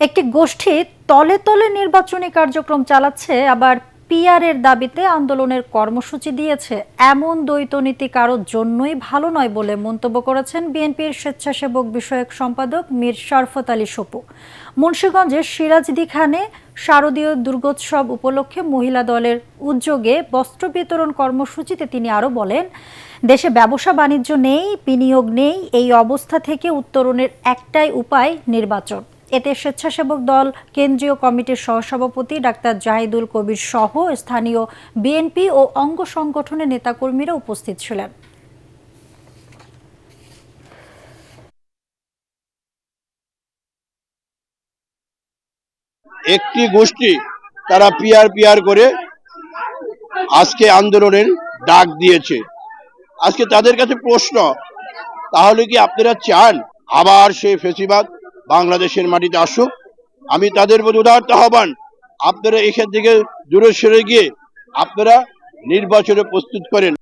একটি গোষ্ঠী তলে তলে নির্বাচনী কার্যক্রম চালাচ্ছে, আবার পিআরের দাবিতে আন্দোলনের কর্মসূচি দিয়েছে। এমন দ্বৈতনীতি কারোর জন্যই ভালো নয় বলে মন্তব্য করেছেন বিএনপির স্বেচ্ছাসেবক বিষয়ক সম্পাদক মীর শরফত আলী সপু। মুন্সীগঞ্জের সিরাজদি খানে শারদীয় দুর্গোৎসব উপলক্ষে মহিলা দলের উদ্যোগে বস্ত্র বিতরণ কর্মসূচিতে তিনি আরও বলেন, দেশে ব্যবসা বাণিজ্য নেই, বিনিয়োগ নেই, এই অবস্থা থেকে উত্তরণের একটাই উপায় নির্বাচন। এতে স্বেচ্ছাসেবক দল, কেন্দ্রীয় কমিটির সহসভাপতি ডাক্তার জাহিদুল কবির সহ স্থানীয় বিএনপি ও অঙ্গ সংগঠনের নেতাকর্মীরা উপস্থিত ছিলেন। একটি গোষ্ঠী তারা পিয়ার পিয়ার করে আজকে আন্দোলনের ডাক দিয়েছে। আজকে তাদের কাছে প্রশ্ন, তাহলে কি আপনারা চান আবার সেই ফেসিবাদ? বাংলাদেশের মাটিতে আসুক, আমি তাদের প্রতি উদাহরণ আহ্বান। আপনারা এখান থেকে দূরে সরে গিয়ে আপনারা নির্বাচনে প্রস্তুত করেন।